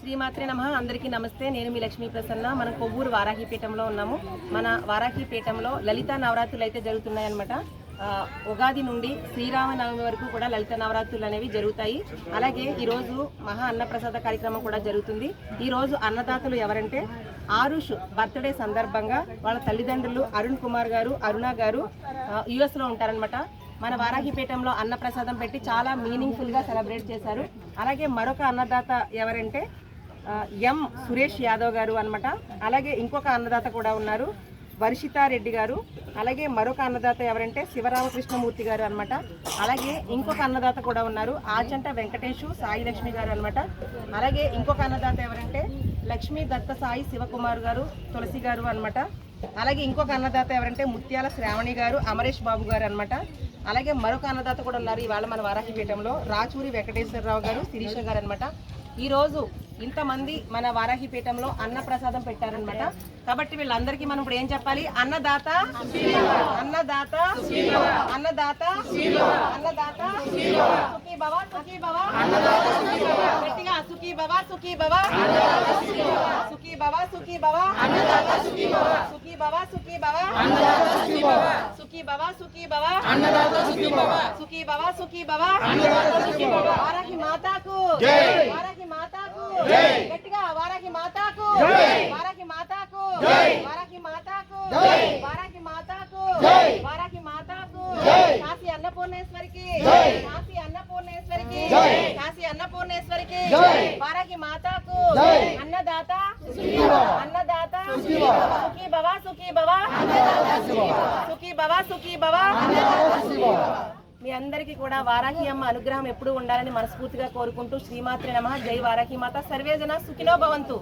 శ్రీమాత్రే నమ. అందరికీ నమస్తే. నేను మీ లక్ష్మీ ప్రసన్న. మన కొవ్వూరు వారాహిపీఠంలో ఉన్నాము. మన వారాహిపీఠంలో లలిత నవరాత్రులు అయితే జరుగుతున్నాయన్నమాట. ఉగాది నుండి శ్రీరామనవమి వరకు కూడా లలిత నవరాత్రులు అనేవి జరుగుతాయి. అలాగే ఈరోజు మహా అన్నప్రసాద కార్యక్రమం కూడా జరుగుతుంది. ఈరోజు అన్నదాతలు ఎవరంటే ఆరుష్ బర్త్డే సందర్భంగా వాళ్ళ తల్లిదండ్రులు అరుణ్ కుమార్ గారు అరుణ గారు యుఎస్లో ఉంటారనమాట మన వారాహిపేటంలో అన్నప్రసాదం పెట్టి చాలా మీనింగ్ఫుల్గా సెలబ్రేట్ చేశారు. అలాగే మరొక అన్నదాత ఎవరంటే ఎం సురేష్ యాదవ్ గారు అనమాట అలాగే ఇంకొక అన్నదాత కూడా ఉన్నారు వర్షితారెడ్డి గారు. అలాగే మరొక అన్నదాత ఎవరంటే శివరామకృష్ణమూర్తి గారు అనమాట అలాగే ఇంకొక అన్నదాత కూడా ఉన్నారు ఆచంట వెంకటేషు సాయి లక్ష్మి గారు అనమాట అలాగే ఇంకొక అన్నదాత ఎవరంటే లక్ష్మీ దత్త సాయి శివకుమార్ గారు తులసి గారు అనమాట అలాగే ఇంకొక అన్నదాత ఎవరంటే ముత్యాల శ్రావణి గారు అమరేష్ బాబు గారు అనమాట అలాగే మరొక అన్నదాత కూడా ఉన్నారు ఇవాళ మన వారాహిపీఠంలో రాచూరి వెంకటేశ్వరరావు గారు శిరీష గారు అనమాట ఈరోజు ఇంతమంది మన వారాహిపీఠంలో అన్న ప్రసాదం పెట్టారనమాట కాబట్టి వీళ్ళందరికీ మనం ఇప్పుడు ఏం చెప్పాలి అన్నదాత అన్నదాత అన్నదాత అన్నదాత సుఖీ భవ సుఖీ భవ గట్టిగా సుఖీ భవ సుఖీ భవ సుఖీ భవ సుఖీ భవ సుఖీ భవ సుఖీ భవ సుఖీ భవ సుఖీ భవ. సుఖీ భవ. సుఖీ భవ వారాహి మాతాకు. వారాహి మాతాకు. గట్టిగా వారాహి మాతాకు. వారాహి మాతాకు. వారాహి మాతాకు. వారాహి మాతాకు. వారాహి మాతాకు. కాశీ అన్నపూర్ణేశ్వరికి. కాశీ అన్నపూర్ణేశ్వరికి. కాశీ అన్నపూర్ణేశ్వరికి. వారాహి మాతాకు. అన్నదాత. అన్నదాత. సుఖీ భవ. సుఖీ భవ సుఖీ భవ. మీ అందరికీ కూడా వారాహి అమ్మ అనుగ్రహం ఎప్పుడూ ఉండాలని మనస్ఫూర్తిగా కోరుకుంటూ శ్రీమాత్రి నమ. జై వారాహి మాత. సర్వేజన సుఖినో భవంతు.